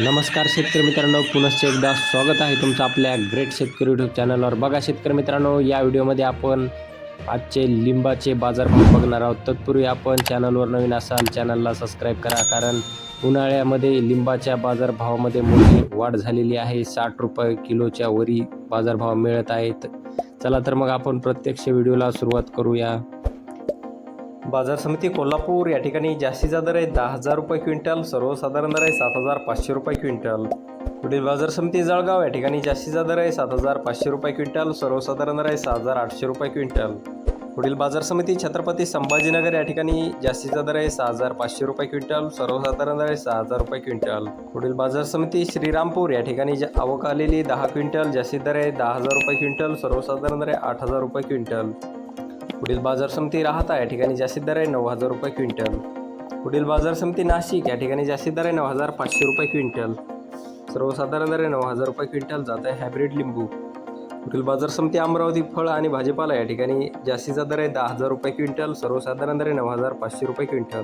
नमस्कार शेतकरी मित्रांनो पुनश्च एकदा स्वागत आहे तुमचं आपल्या ग्रेट शेतकरी यूट्यूब चॅनलवर बघा शेतकरी मित्रांनो या व्हिडिओमध्ये आपण आजचे लिंबाचे बाजारभाव बघणार आहोत. तत्पूर्वी आपण चॅनलवर नवीन असाल चॅनलला सबस्क्राईब करा कारण उन्हाळ्यामध्ये लिंबाच्या बाजारभावामध्ये मोठी वाढ झालेली आहे. साठ रुपये किलोच्या वरी बाजारभाव मिळत आहेत. चला तर मग आपण प्रत्यक्ष व्हिडिओला सुरुवात करूया. बाजार समिती कोल्हापूर या ठिकाणी जास्तीचा दर आहे दहा हजार रुपये क्विंटल सर्वसाधारण दर आहे सात हजार पाचशे रुपये क्विंटल. पुढील बाजार समिती जळगाव या ठिकाणी जास्तीचा दर आहे सात हजार पाचशे रुपये क्विंटल सर्वसाधारण दर आहे सहा हजार आठशे रुपये क्विंटल. पुढील बाजार समिती छत्रपती संभाजीनगर या ठिकाणी जास्तीचा दर आहे सहा हजार पाचशे रुपये क्विंटल सर्वसाधारण दर आहे सहा हजार रुपये क्विंटल. पुढील बाजार समिती श्रीरामपूर या ठिकाणी आवक आलेली दहा क्विंटल जास्तीत दर आहे दहा हजार रुपये क्विंटल सर्वसाधारण दर आहे आठ हजार रुपये क्विंटल. पुढील बाजार समिती राहता या ठिकाणी जास्तीत दर आहे नऊ हजार रुपये क्विंटल. पुढील बाजार समिती नाशिक या ठिकाणी जास्तीत दर आहे नऊ हजार पाचशे रुपये क्विंटल. सर्वसाधारण दर आहे नऊ हजार रुपये क्विंटल जात आहे हायब्रिड लिंबू. पुढील बाजार समिती अमरावती फळ आणि भाजीपाला या ठिकाणी जास्तीचा दर आहे दहा हजार रुपये क्विंटल सर्वसाधारण दर आहे नऊ हजार पाचशे रुपये क्विंटल.